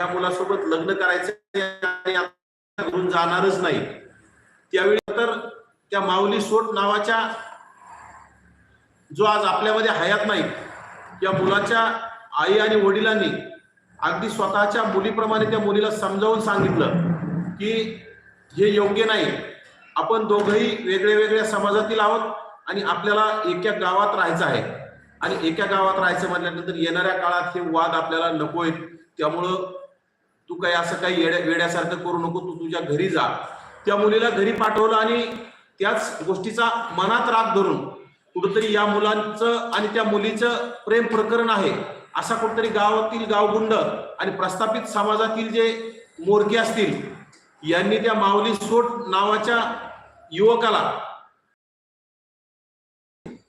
त्या मुलासोबत लग्न करायचं घरून जाणारच नाही. त्यावेळी तर त्या माऊली सोट नावाच्या जो आज आपल्यामध्ये हयात नाही या मुलाच्या आई आणि वडिलांनी अगदी स्वतःच्या मुलीप्रमाणे त्या मुलीला समजावून सांगितलं की हे योग्य नाही. आपण दोघंही वेगळ्या वेगळ्या समाजातील आहोत आणि आपल्याला एका गावात राहायचं आहे. आणि एका गावात राहायचं म्हटल्यानंतर येणाऱ्या काळात हे वाद आपल्याला नको आहेत त्यामुळं तू काही असं काही येड्या वेड्यासारखं करू नको तू तुझ्या घरी जा. त्या मुलीला घरी पाठवलं आणि त्याच गोष्टीचा मनात राग धरून कुठंतरी या मुलांचं आणि त्या मुलीचं प्रेम प्रकरण आहे. असा कुठतरी गावातील गावगुंड आणि प्रस्थापित समाजातील जे मोरके असतील यांनी त्या माऊली सोट नावाच्या युवकाला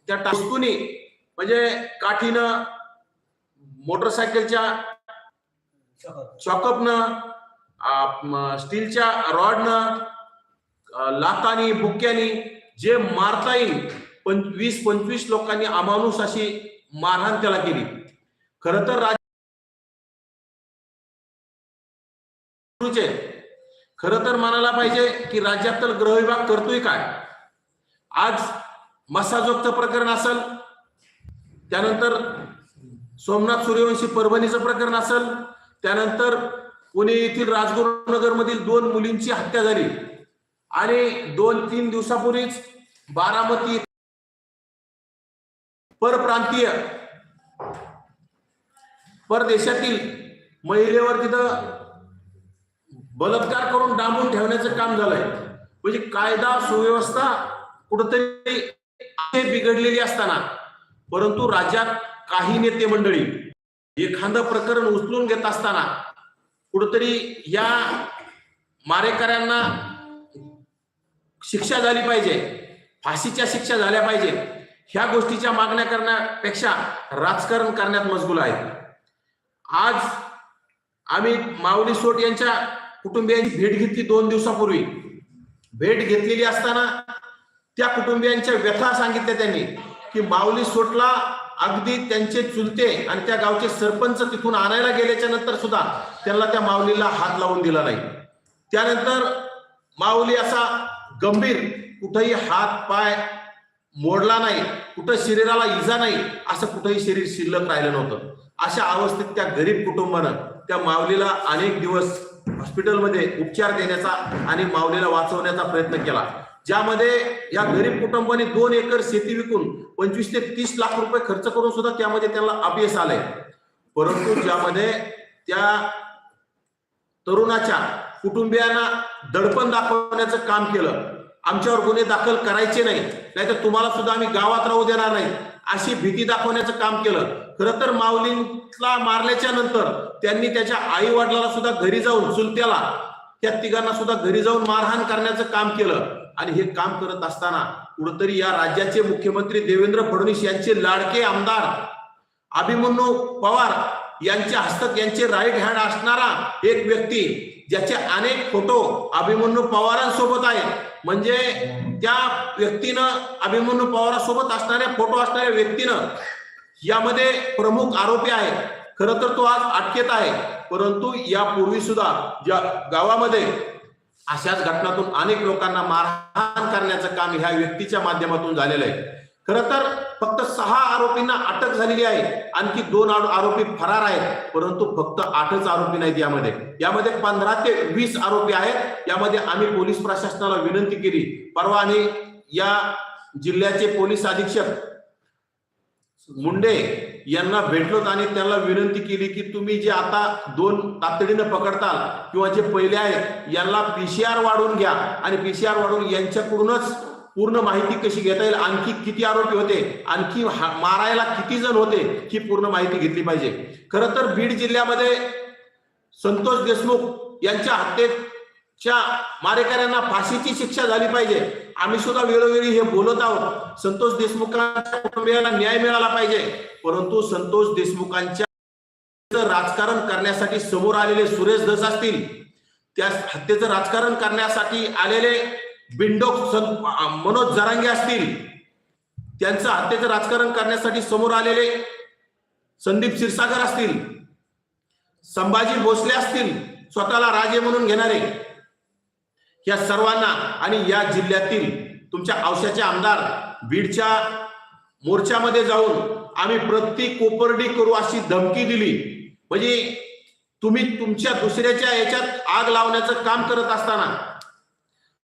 त्या वस्तूनी म्हणजे काठीनं मोटरसायकलच्या चॉकअपनं स्टीलच्या रॉडनं लातानी बुक्यानी जे मारता येईल पण वीस पंचवीस लोकांनी अमानुष अशी मारहाण त्याला केली. खर तर राज्य खर तर म्हणायला पाहिजे की राज्यात तर ग्रह विभाग करतोय काय? आज मसाजोगचं प्रकरण असेल त्यानंतर सोमनाथ सूर्यवंशी परभणीचं प्रकरण असेल त्यानंतर पुणे येथील राजगुरुनगर मधील दोन मुलींची हत्या झाली. आणि दोन तीन दिवसापूर्वीच बारामती परप्रांतीय परदेशातील महिलेवर तिथं बलात्कार करून डांबून ठेवण्याचं काम झालंय. म्हणजे कायदा सुव्यवस्था कुठंतरी बिघडलेली असताना परंतु राज्यात काही नेते मंडळी एखादं प्रकरण उचलून घेत असताना कुठंतरी या मारेकऱ्यांना शिक्षा झाली पाहिजे फाशीच्या शिक्षा झाल्या पाहिजे ह्या गोष्टीच्या मागण्या करण्यापेक्षा राजकारण करण्यात मजबूल आहे. आज आम्ही माऊली सोट यांच्या कुटुंबियांची भेट घेतली दोन दिवसापूर्वी. भेट घेतलेली असताना त्या कुटुंबियांच्या व्यथा सांगितल्या त्यांनी की माऊली सोटला अगदी त्यांचे चुलते आणि त्या गावचे सरपंच तिथून आणायला गेल्याच्यानंतर सुद्धा त्यांना त्या माऊलीला हात लावून दिला नाही. त्यानंतर माऊली असा गंभीर कुठंही हात पाय मोडला नाही कुठं शरीराला इजा नाही असं कुठंही शरीर शिल्लक राहिलं नव्हतं. अशा अवस्थेत त्या गरीब कुटुंबानं त्या माऊलीला अनेक दिवस हॉस्पिटलमध्ये उपचार देण्याचा आणि माऊलीला वाचवण्याचा प्रयत्न केला. ज्यामध्ये या गरीब कुटुंबाने दोन एकर शेती विकून पंचवीस ते तीस लाख रुपये खर्च करून सुद्धा त्यामध्ये त्यांना अपयश आलंय. परंतु ज्यामध्ये त्या तरुणाच्या कुटुंबियांना दडपण दाखवण्याचं काम केलं आमच्यावर गुन्हे दाखल करायचे नाही नाहीतर तुम्हाला सुद्धा आम्ही गावात राहू देणार नाही अशी भीती दाखवण्याचं काम केलं. खरं तर माऊलींला मारल्याच्या नंतर त्यांनी त्याच्या आई वडिलाला सुद्धा घरी जाऊन चुलत्याला त्या तिघांना सुद्धा घरी जाऊन मारहाण करण्याचं काम केलं. आणि हे काम करत असताना कुठंतरी या राज्याचे मुख्यमंत्री देवेंद्र फडणवीस यांचे लाडके आमदार अभिमन्यू पवार यांच्या हस्तक यांचे राईट हँड असणारा एक व्यक्ती ज्याचे अनेक फोटो अभिमन्यू पवारांसोबत आहेत. म्हणजे त्या व्यक्तीनं अभिमन्यू पवारांसोबत असणाऱ्या फोटो असणाऱ्या व्यक्तीनं यामध्ये प्रमुख आरोपी आहे खरं तर तो आज अटकेत आहे. परंतु यापूर्वी सुद्धा ज्या गावामध्ये अशाच घटनातून अनेक लोकांना मारहाण करण्याचं काम ह्या व्यक्तीच्या माध्यमातून झालेलं आहे. खर तर फक्त सहा आरोपींना अटक झालेली आहे. आणखी दोन आरोपी फरार आहेत. परंतु फक्त आठच आरोपी नाहीत यामध्ये. यामध्ये पंधरा ते वीस आरोपी आहेत. यामध्ये आम्ही पोलीस प्रशासनाला विनंती केली. परवा आम्ही या जिल्ह्याचे पोलीस अधीक्षक मुंडे यांना भेटलोत आणि त्यांना विनंती केली की तुम्ही जे आता दोन तातडीनं पकडताल किंवा जे पहिले आहेत यांना पीसीआर वाढवून घ्या. आणि पीसीआर वाढवून यांच्याकडूनच पूर्ण माहिती कशी घेता येईल? आणखी किती आरोपी होते? आणखी मारायला किती जण होते? ही पूर्ण माहिती घेतली पाहिजे. खरं तर बीड जिल्ह्यामध्ये संतोष देशमुख यांच्या हत्येत च्या मारेकऱ्यांना फाशीची शिक्षा झाली पाहिजे. आम्ही सुद्धा वेळोवेळी हे बोलत आहोत. संतोष देशमुखांच्या कुटुंबियाला न्याय मिळाला पाहिजे. परंतु संतोष देशमुखांच्या राजकारण करण्यासाठी समोर आलेले सुरेश धस असतील त्या हत्येचं राजकारण करण्यासाठी आलेले बिंडोक सं- मनोज जरांगे असतील त्यांचं हत्येचं राजकारण करण्यासाठी समोर आलेले संदीप क्षीरसागर असतील संभाजी भोसले असतील स्वतःला राजे म्हणून घेणारे. या सर्वांना आणि या जिल्ह्यातील तुमच्या औशाचे आमदार बीडच्या मोर्चामध्ये जाऊन आम्ही प्रत्येक कोपर्डी करू अशी धमकी दिली. म्हणजे तुम्ही तुमच्या दुसऱ्याच्या याच्यात आग लावण्याचं काम करत असताना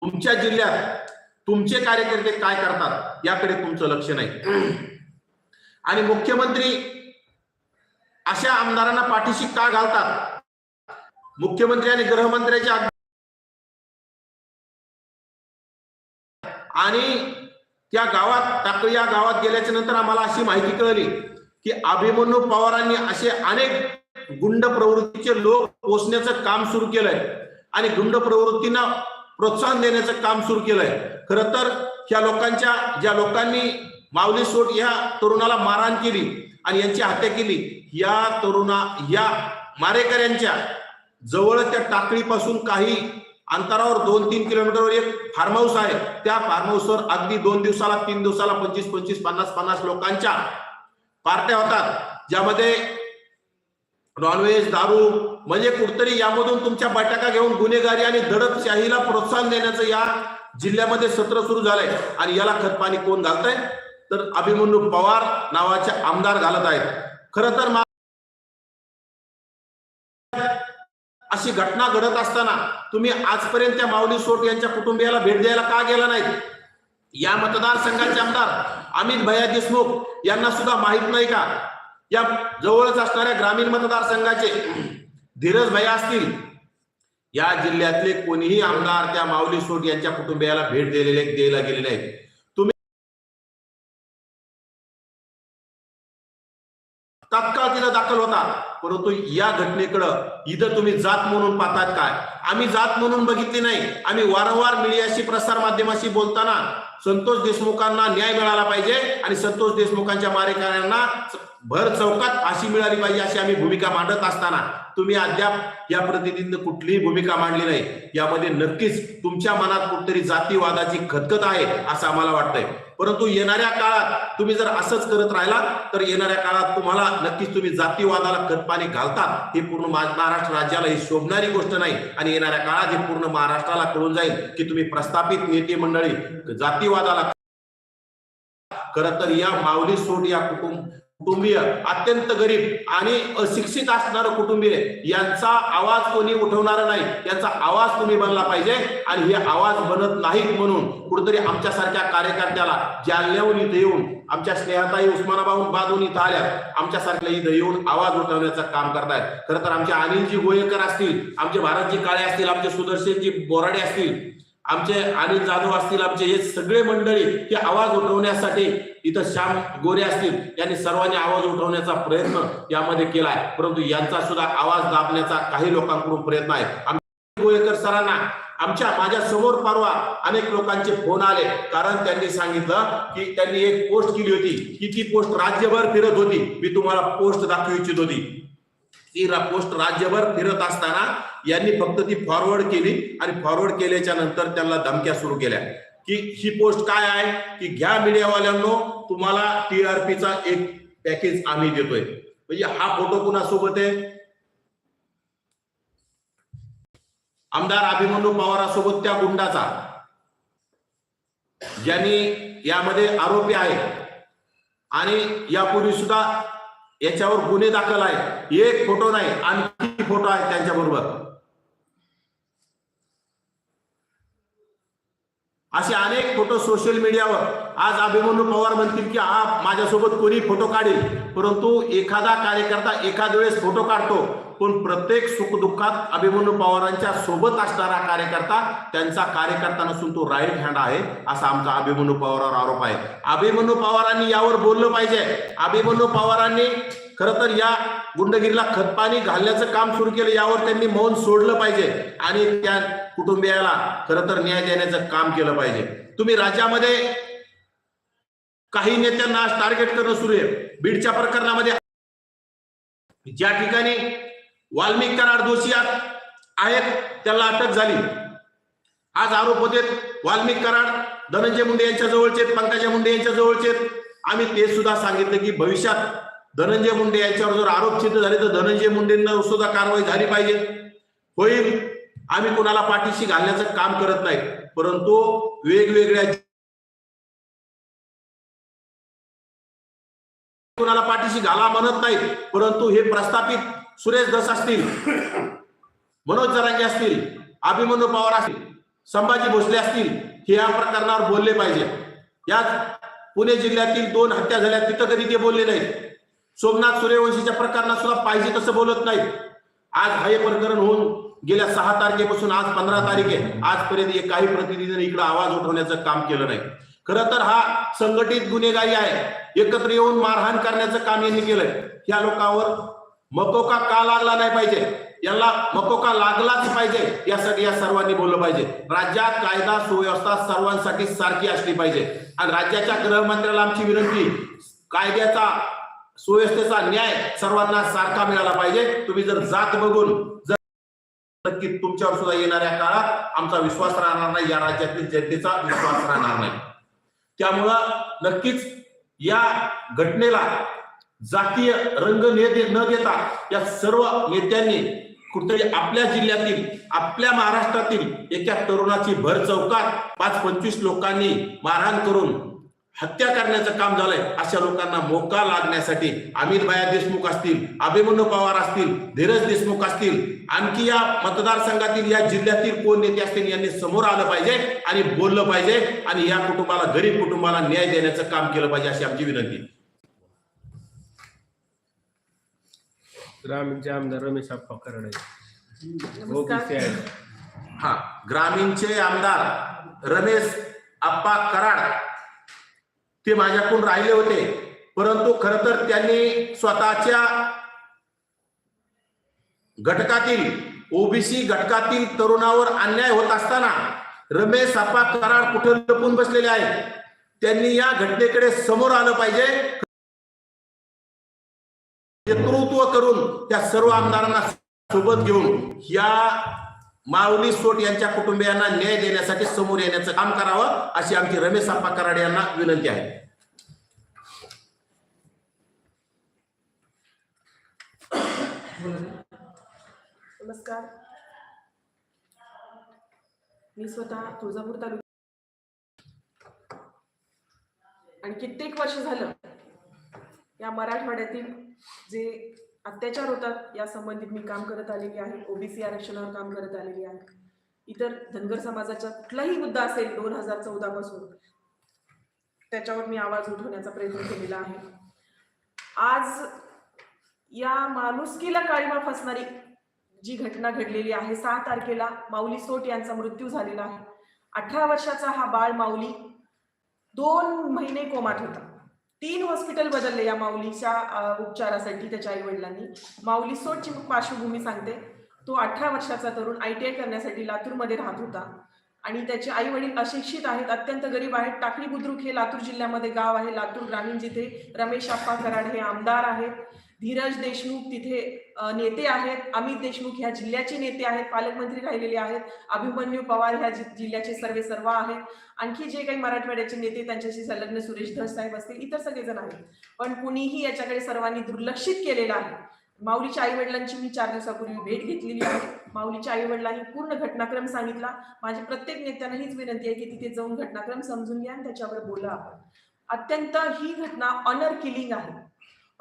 तुमच्या जिल्ह्यात तुमचे कार्यकर्ते काय करतात याकडे तुमचं लक्ष नाही. आणि मुख्यमंत्री अशा आमदारांना पाठीशी का घालतात? मुख्यमंत्री आणि गृहमंत्र्याच्या आणि त्या गावात टाकळी या गावात गेल्याच्यानंतर आम्हाला अशी माहिती कळली की अभिमन्यू पवारांनी असे अनेक गुंड प्रवृत्तीचे लोक पोचण्याचं काम सुरू केलंय आणि गुंड प्रवृत्तींना प्रोत्साहन देण्याचं काम सुरू केलंय. खर तर ह्या लोकांच्या ज्या लोकांनी माऊली सोट या तरुणाला मारहाण केली आणि यांची हत्या केली या तरुणा या मारेकऱ्यांच्या जवळ त्या टाकळीपासून काही अंतरावर दोन तीन किलोमीटरवर एक फार्म हाऊस आहे. त्या फार्म हाऊसवर अगदी दोन दिवसाला तीन दिवसाला पंचवीस पंचवीस पन्नास पन्नास लोकांच्या पार्ट्या होतात. ज्यामध्ये नॉनव्हेज दारू म्हणजे कुठतरी यामधून तुमच्या बैठका घेऊन गुन्हेगारी आणि दडपशाहीला प्रोत्साहन देण्याचं या जिल्ह्यामध्ये सत्र सुरू झालंय. आणि याला खतपाणी कोण घालतंय? तर अभिमन्यू पवार नावाचे आमदार घालत आहेत. खरं तर मा- अशी घटना घडत असताना तुम्ही आजपर्यंत त्या माऊली सोट यांच्या कुटुंबियाला भेट द्यायला का गेला नाही या मतदारसंघाचे आमदार अमित भैया देशमुख यांना सुद्धा माहीत नाही का? या जवळच असणाऱ्या ग्रामीण मतदारसंघाचे धीरज भैया असतील. या जिल्ह्यातले कोणीही आमदार त्या माऊली सोट यांच्या कुटुंबियाला भेट दिलेले द्यायला गेले नाहीत. तुम्ही तात्काळ तिथं दाखल होता. परंतु या घटनेकडं इथं तुम्ही जात म्हणून पाहतात काय? आम्ही जात म्हणून बघितली नाही. आम्ही वारंवार मीडियाशी प्रसार माध्यमाशी बोलताना संतोष देशमुखांना न्याय मिळाला पाहिजे आणि संतोष देशमुखांच्या मारेकऱ्यांना भर चौकात फाशी मिळाली पाहिजे अशी आम्ही भूमिका मांडत असताना तुम्ही अद्याप या प्रतिनिधीनं कुठलीही भूमिका मांडली नाही. यामध्ये नक्कीच तुमच्या मनात कुठतरी जातीवादाची खतखत आहे असं आम्हाला वाटतंय. परंतु येणाऱ्या काळात तुम्ही जर असंच करत राहिला तर येणाऱ्या काळात तुम्हाला नक्कीच तुम्ही जातीवादाला खतपाणी घालतात हे पूर्ण महाराष्ट्र राज्याला ही शोभणारी गोष्ट नाही. आणि येणाऱ्या काळात हे पूर्ण महाराष्ट्राला कळून जाईल की तुम्ही प्रस्थापित नेते मंडळी जातीवादाला खर तर या माऊली सोड या कुटुंब कुटुंबीय अत्यंत गरीब आणि अशिक्षित असणार कुटुंबीय यांचा आवाज कोणी उठवणार नाही यांचा आवाज तुम्ही बनला पाहिजे आणि हे आवाज बनत नाहीत म्हणून कुठेतरी आमच्यासारख्या कार्यकर्त्याला जालन्याहून इथे येऊन आमच्या स्नेहाताई उस्मानाबाहून बाजून इथं आल्या आमच्यासारख्या इथं येऊन आवाज उठवण्याचं काम करतायत. खरं तर आमचे अनिलजी गोयेकर असतील आमचे भारतजी काळे असतील आमचे सुदर्शनजी बोराडे असतील आमचे अनिल जाधव असतील आमचे हे सगळे मंडळी हे आवाज उठवण्यासाठी इथं श्याम गोरे असतील यांनी सर्वांनी आवाज उठवण्याचा प्रयत्न यामध्ये केलाय. परंतु यांचा सुद्धा आवाज दाबण्याचा काही लोकांकडून प्रयत्न आहे. आमच्या गोयेकर सरांना आमच्या माझ्यासमोर परवा अनेक लोकांचे फोन आले. कारण त्यांनी सांगितलं की त्यांनी एक पोस्ट केली होती. की ती पोस्ट राज्यभर फिरत होती. मी तुम्हाला पोस्ट दाखवू इच्छित होती. ती पोस्ट राज्यभर फिरत असताना यांनी फक्त ती फॉरवर्ड केली आणि फॉरवर्ड केल्याच्यानंतर त्यांना धमक्या सुरू केल्या. की ही पोस्ट काय आहे? की घ्या मीडियावाल्यांनो तुम्हाला टीआरपीचा एक पॅकेज आम्ही देतोय. म्हणजे हा फोटो कुणासोबत आहे? आमदार अभिमन्यू पवारासोबत त्या गुंडाचा. ज्यांनी यामध्ये आरोपी आहे. आणि यापूर्वी सुद्धा याच्यावर गुन्हे दाखल आहे. एक फोटो नाही आणखी फोटो आहेत त्यांच्या असे अनेक फोटो सोशल मीडियावर आज अभिमन्यू पवार म्हणतील की हा माझ्यासोबत कोणी फोटो काढेल. परंतु एखादा कार्यकर्ता एखाद वेळेस फोटो काढतो. पण प्रत्येक सुखदुःखात अभिमन्यू पवारांच्या सोबत असणारा कार्यकर्ता त्यांचा कार्यकर्ता नसून तो राईट हँड आहे असा आमचा अभिमन्यू पवारावर आरोप आहे. अभिमन्यू पवारांनी यावर बोललं पाहिजे. अभिमन्यू पवारांनी खरं तर या गुंडगिरीला खतपाणी घालण्याचं काम सुरू केलं यावर त्यांनी मौन सोडलं पाहिजे आणि त्या कुटुंबियाला खरं तर न्याय देण्याचं काम केलं पाहिजे. तुम्ही राज्यामध्ये काही नेत्यांना आज टार्गेट करणं सुरू आहे. बीडच्या प्रकरणामध्ये ज्या ठिकाणी वाल्मिक कराड दोषी आहेत त्याला अटक झाली. आज आरोप होते वाल्मिक कराड धनंजय मुंडे यांच्या जवळचे आहेत, पंकजा मुंडे यांच्या जवळचे आम्ही ते सुद्धा सांगितलं की भविष्यात धनंजय मुंडे यांच्यावर जर आरोप सिद्ध झाले तर धनंजय मुंडेंना सुद्धा कारवाई झाली पाहिजे. होईल. आम्ही कोणाला पाठीशी घालण्याचं काम करत नाही. परंतु वेगवेगळ्या कोणाला पाठीशी घाला म्हणत नाही. परंतु हे प्रस्थापित सुरेश दस असतील मनोज जरांगे असतील अभिमन्यू पवार असतील संभाजी भोसले असतील हे या प्रकरणावर बोलले पाहिजे. याच पुणे जिल्ह्यातील दोन हत्या झाल्या तिथं कधी ते बोलले नाहीत. सोमनाथ सूर्यवंशीच्या प्रकरणात सुद्धा पाहिजे तसं बोलत नाही आज हे प्रकरण होऊन गेल्या सहा तारखेपासून आज पंधरा तारीख आहे आजपर्यंत काही प्रतिनिधीने इकडे आवाज उठवण्याचं काम केलं नाही. खरं तर हा संघटित गुन्हेगारी आहे. एकत्र येऊन मारहाण करण्याचं काम यांनी केलंय. या लोकांवर मकोका का लागला नाही पाहिजे? यांना मकोका लागलाच पाहिजे यासाठी या सर्वांनी बोललं पाहिजे. राज्यात कायदा सुव्यवस्था सर्वांसाठी सारखी असली पाहिजे. आणि राज्याच्या गृहमंत्र्याला आमची विनंती कायद्याचा सुव्यवस्थेचा न्याय सर्वांना सारखा मिळाला पाहिजे. तुम्ही जर जात बघून जर नक्की तुमच्यावर सुद्धा येणाऱ्या काळात आमचा विश्वास राहणार नाही या राज्यातील जनतेचा विश्वास राहणार नाही. त्यामुळं नक्कीच या घटनेला जातीय रंग नेते न देता या सर्व नेत्यांनी कुठेतरी आपल्या जिल्ह्यातील आपल्या महाराष्ट्रातील एका तरुणाची भर चौकात पाच पंचवीस लोकांनी मारहाण करून हत्या करण्याचं काम झालंय. अशा लोकांना मोका लागण्यासाठी अमित भाया देशमुख असतील अभिमन्यू पवार असतील धीरज देशमुख असतील आणखी या मतदारसंघातील या जिल्ह्यातील कोण नेते असतील यांनी समोर आलं पाहिजे आणि बोललं पाहिजे आणि या कुटुंबाला गरीब कुटुंबाला न्याय देण्याचं काम केलं पाहिजे अशी आमची विनंती ग्रामीणचे आमदार रमेश आप्पा करडे. हा ग्रामीणचे आमदार रमेश आप्पा कराड ते माझ्याकडून राहिले होते. परंतु खर तर त्यांनी स्वतःच्या घटकातील ओबीसी घटकातील तरुणावर अन्याय होत असताना रमेश सापा करार कुठे लपून बसलेले आहेत? त्यांनी या घटनेकडे समोर आलं पाहिजे. नेतृत्व करून त्या सर्व आमदारांना सोबत घेऊन या माऊली सोट यांच्या कुटुंबियांना न्याय देण्यासाठी समोर येण्याचं काम करावं अशी आमची रमेश आप्पा कराड यांना विनंती आहे. नमस्कार. मी स्वतः तुळजापूर तालुक्यात आणि कित्येक वर्ष झालं या मराठवाड्यातील जे अत्याचार होतात या संबंधित मी काम करत आलेली आहे ओबीसी आरक्षणावर काम करत आलेली आहे. इतर धनगर समाजाचा कुठलाही मुद्दा असेल दोन हजार चौदा पासून त्याच्यावर मी आवाज उठवण्याचा प्रयत्न केलेला आहे. आज या माणुसकीला काळीमा फसणारी जी घटना घडलेली आहे सहा तारखेला माऊली सोट यांचा मृत्यू झालेला आहे. अठरा वर्षाचा हा बाळ माऊली दोन महिने कोमात होता. तीन हॉस्पिटल बदलले या माऊलीच्या उपचारासाठी त्याच्या आई वडिलांनी माऊली सोटची पार्श्वभूमी सांगते. तो अठरा वर्षाचा तरुण आय टी आय करण्यासाठी लातूरमध्ये राहत होता. आणि त्याचे आई वडील अशिक्षित आहेत अत्यंत गरीब आहेत. टाकळी बुद्रुक हे लातूर जिल्ह्यामध्ये गाव आहे. लातूर ग्रामीण जिथे रमेश आप्पा कराड हे आमदार आहेत. धीरज देशमुख तिथे नेते आहेत. अमित देशमुख ह्या जिल्ह्याचे नेते आहेत. पालकमंत्री राहिलेले आहेत. अभिमन्यू पवार ह्या जि- जिल्ह्याचे सर्वे सर्व आहेत. आणखी जे काही मराठवाड्याचे नेते त्यांच्याशी संलग्न सुरेश धस साहेब असतील इतर सगळेजण आहेत. पण कुणीही याच्याकडे सर्वांनी दुर्लक्षित केलेलं आहे. माऊलीच्या आई वडिलांची मी चार दिवसापूर्वी भेट घेतलेली आहे. माऊलीच्या आई वडिलांनी पूर्ण घटनाक्रम सांगितला. माझी प्रत्येक नेत्यांना हीच विनंती आहे की तिथे जाऊन घटनाक्रम समजून घ्या आणि त्याच्यावर बोला आपण. अत्यंत ही घटना ऑनर किलिंग आहे.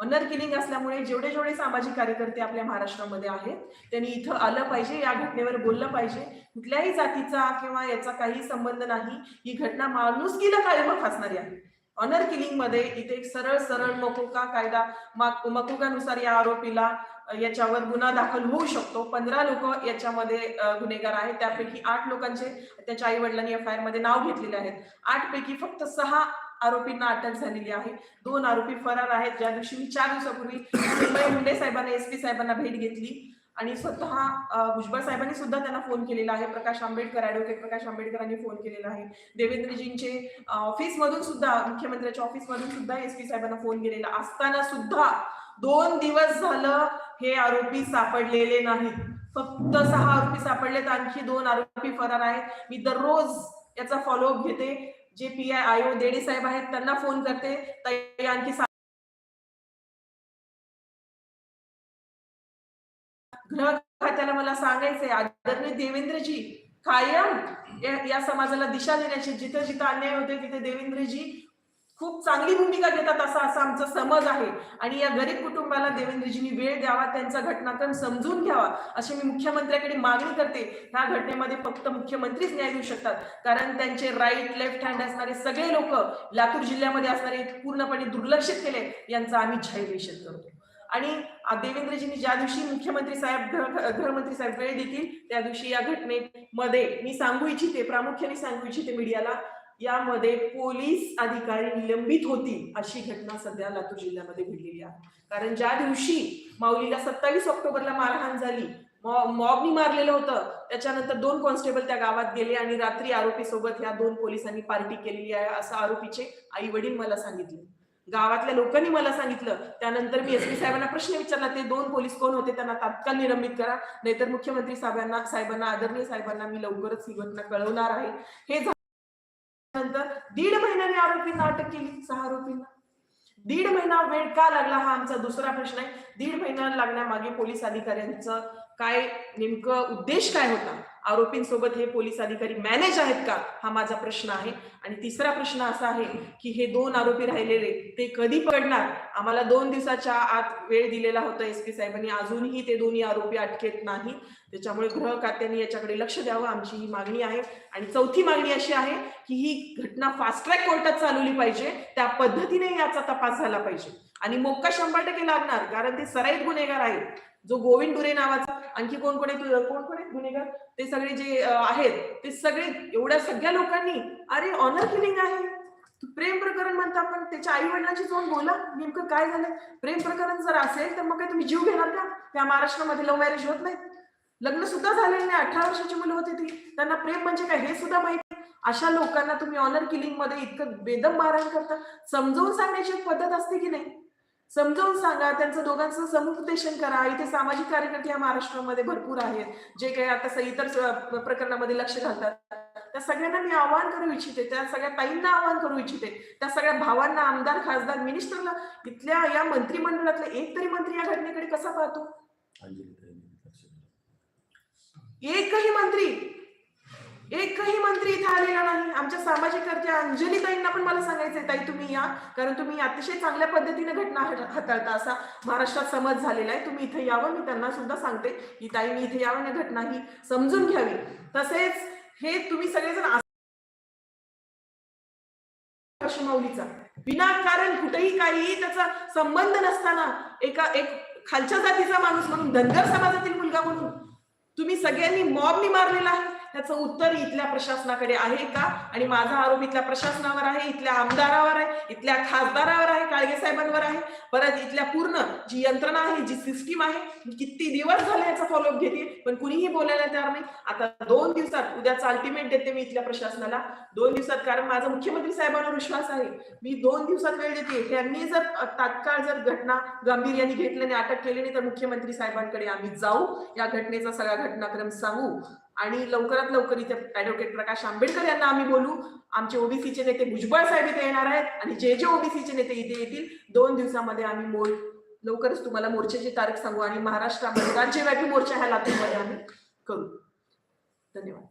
ऑनर किलिंग असल्यामुळे जेवढे जेवढे सामाजिक कार्यकर्ते आपल्या महाराष्ट्रामध्ये आहेत त्यांनी इथं आलं पाहिजे या घटनेवर बोललं पाहिजे. कुठल्याही जातीचा किंवा याचा काही संबंध नाही. ही घटना माणुसकीला कायम फासणारी आहे. ऑनर किलिंगमध्ये इथे एक सरळ सरळ मकोका कायदा मा- मकोकानुसार या आरोपीला याच्यावर गुन्हा दाखल होऊ शकतो. पंधरा लोक याच्यामध्ये गुन्हेगार आहेत. त्यापैकी आठ लोकांचे त्याच्या आई वडिलांनी एफ आय आरमध्ये नाव घेतलेले आहेत. आठ पैकी फक्त सहा आरोपींना अटक झालेली आहे. दोन आरोपी फरार आहेत. ज्या दिवशी मी चार दिवसापूर्वी मुंबई मुंडे साहेबांना एस पी साहेबांना भेट घेतली आणि स्वतः भुजबळ साहेबांनी सुद्धा त्यांना फोन केलेला आहे. प्रकाश आंबेडकर ऍडव्होकेट प्रकाश आंबेडकरांनी फोन केलेला आहे. देवेंद्रजींचे ऑफिस मधून सुद्धा मुख्यमंत्र्यांच्या ऑफिस मधून सुद्धा एस पी साहेबांना फोन केलेला असताना सुद्धा दोन दिवस झालं हे आरोपी सापडलेले नाहीत. फक्त सहा आरोपी सापडलेत. आणखी दोन आरोपी फरार आहेत. मी दररोज याचा फॉलोअप घेते. जे P I I O Dede साहेब आहेत त्यांना फोन करते. आणखी गृह खात्याला मला सांगायचंय आदरणीय देवेंद्रजी कायम या, या समाजाला दिशा देण्याची जिथे जिथे अन्याय होते तिथे देवेंद्रजी खूप चांगली भूमिका घेतात असा असा आमचा समज आहे. आणि या गरीब कुटुंबाला देवेंद्रजींनी वेळ द्यावा त्यांचा घटनाक्रम समजून घ्यावा अशी मी मुख्यमंत्र्याकडे मागणी करते. ह्या घटनेमध्ये फक्त मुख्यमंत्रीच न्याय देऊ शकतात. कारण त्यांचे राईट लेफ्ट हँड असणारे सगळे लोक लातूर जिल्ह्यामध्ये असणारे पूर्णपणे दुर्लक्षित केले यांचा आम्ही जाहीर निषेध करतो. आणि देवेंद्रजींनी ज्या दिवशी मुख्यमंत्री साहेब गृहमंत्री साहेब वेळ देतील त्या दिवशी या घटनेमध्ये मी सांगू इच्छिते प्रामुख्याने सांगू इच्छिते मीडियाला यामध्ये पोलीस अधिकारी निलंबित होतील अशी घटना सध्या लातूर जिल्ह्यामध्ये घडलेली आहे. कारण ज्या दिवशी माऊलीला सत्तावीस ऑक्टोबरला मारहाण झाली मॉबनी मारलेलं होतं त्याच्यानंतर दोन कॉन्स्टेबल त्या गावात गेले आणि रात्री आरोपी सोबत ह्या दोन पोलिसांनी पार्टी केलेली आहे असं आरोपीचे आई वडील मला सांगितले. गावातल्या लोकांनी मला सांगितलं. त्यानंतर मी एस पी साहेबांना प्रश्न विचारला ते दोन पोलीस कोण होते? त्यांना तात्काळ निलंबित करा. नाहीतर मुख्यमंत्री साहेबांना साहेबांना आदरणीय साहेबांना मी लवकरच ही घटना कळवणार आहे. हे दीड महिन्याने आरोपींना अटक केली सहा आरोपींना. दीड महिना वेळ का लागला हा आमचा दुसरा प्रश्न आहे. दीड महिना लागण्यामागे पोलीस अधिकाऱ्यांचं काय नेमकं उद्देश काय होता? आरोपींसोबत हे पोलीस अधिकारी मॅनेज आहेत का? हा माझा प्रश्न आहे. आणि तिसरा प्रश्न असा आहे की हे दोन आरोपी राहिलेले ते कधी पडणार आम्हाला दोन दिवसाच्या आत वेळ दिलेला होता एस पी साहेबांनी. अजूनही ते दोन्ही आरोपी अटकेत नाही. त्याच्यामुळे गृह खात्याने याच्याकडे लक्ष द्यावं आमची ही मागणी आहे. आणि चौथी मागणी अशी आहे की ही घटना फास्ट ट्रॅक कोर्टात चालवली पाहिजे. त्या पद्धतीने याचा तपास झाला पाहिजे. आणि मोक्का शंभर टक्के लागणार कारण ते सराईत गुन्हेगार आहेत. जो गोविंद डुरे नावाचा आणखी कोण कोण आहेत? कोण कोण आहेत गुन्हेगार? ते सगळे जे आहेत ते सगळे एवढ्या सगळ्या लोकांनी अरे ऑनर किलिंग आहे. प्रेम प्रकरण म्हणता पण त्याच्या आई वडिलांची जाऊन बोला नेमकं काय झालंय प्रेम प्रकरण जर असेल तर मग काय तुम्ही जीव घेणार का? त्या महाराष्ट्रामध्ये लव्ह मॅरेज होत नाही. लग्न सुद्धा झालेलं नाही अठरा वर्षाची मुलं होती ती. त्यांना प्रेम म्हणजे काय हे सुद्धा माहिती अशा लोकांना तुम्ही ऑनर किलिंगमध्ये इतकं बेदम मारण करता. समजावून सांगण्याची पद्धत असते की नाही? समजावून सांगा त्यांचं दोघांचं समुपदेशन करा. इथे सामाजिक कार्यकर्ते या महाराष्ट्रामध्ये भरपूर आहेत. जे काही आता इतर प्रकरणामध्ये लक्ष घालतात. त्या सगळ्यांना मी आवाहन करू इच्छिते. त्या सगळ्या ताईंना आवाहन करू इच्छिते. त्या सगळ्या भावांना आमदार खासदार मिनिस्टरला इथल्या या मंत्रिमंडळातला एक तरी मंत्री या घटनेकडे कसा पाहतो? एकही मंत्री एकही मंत्री इथे आलेला नाही. आमच्या सामाजिक कर्त्या अंजली ताईंना पण मला सांगायचंय ताई तुम्ही या कारण तुम्ही अतिशय चांगल्या पद्धतीने घटना हाताळता असा महाराष्ट्रात समज झालेला आहे. तुम्ही इथे यावं मी त्यांना सुद्धा सांगते की ताई मी इथे यावं आणि घटना ही समजून घ्यावी. तसेच हे तुम्ही सगळेजण असं- माऊलीचा विनाकारण कुठेही काहीही त्याचा संबंध नसताना एका एक खालच्या जातीचा माणूस म्हणून धनगर समाजातील मुलगा म्हणून तुम्ही सगळ्यांनी मॉबनी मारलेला आहे. ह्याचं उत्तर इथल्या प्रशासनाकडे आहे का? आणि माझा आरोप इथल्या प्रशासनावर आहे इथल्या आमदारावर आहे इथल्या खासदारावर आहे काळगे साहेबांवर आहे? परत इथल्या पूर्ण जी यंत्रणा आहे जी सिस्टीम आहे किती दिवस झाले याचा फॉलोअप घेते पण कुणीही बोलायला तयार नाही. आता दोन दिवसात उद्याचा अल्टिमेट देते मी इथल्या प्रशासनाला. दोन दिवसात कारण माझा मुख्यमंत्री साहेबांवर विश्वास आहे. मी दोन दिवसात वेळ देते. त्यांनी जर तात्काळ जर घटना गांभीर्याने घेतल्याने अटक केली नाही तर मुख्यमंत्री साहेबांकडे आम्ही जाऊ. या घटनेचा सगळा घटनाक्रम सांगू. आणि लवकरात लवकर इथे ऍडव्होकेट प्रकाश आंबेडकर यांना आम्ही बोलू. आमचे ओबीसीचे नेते भुजबळ साहेब इथे येणार आहेत आणि जे जे ओबीसीचे नेते इथे येतील दोन दिवसामध्ये आम्ही मोर लवकरच तुम्हाला मोर्चाची तारीख सांगू आणि महाराष्ट्रामध्ये राज्यव्यापी मोर्चा ह्या लातूरमध्ये आम्ही करू. धन्यवाद.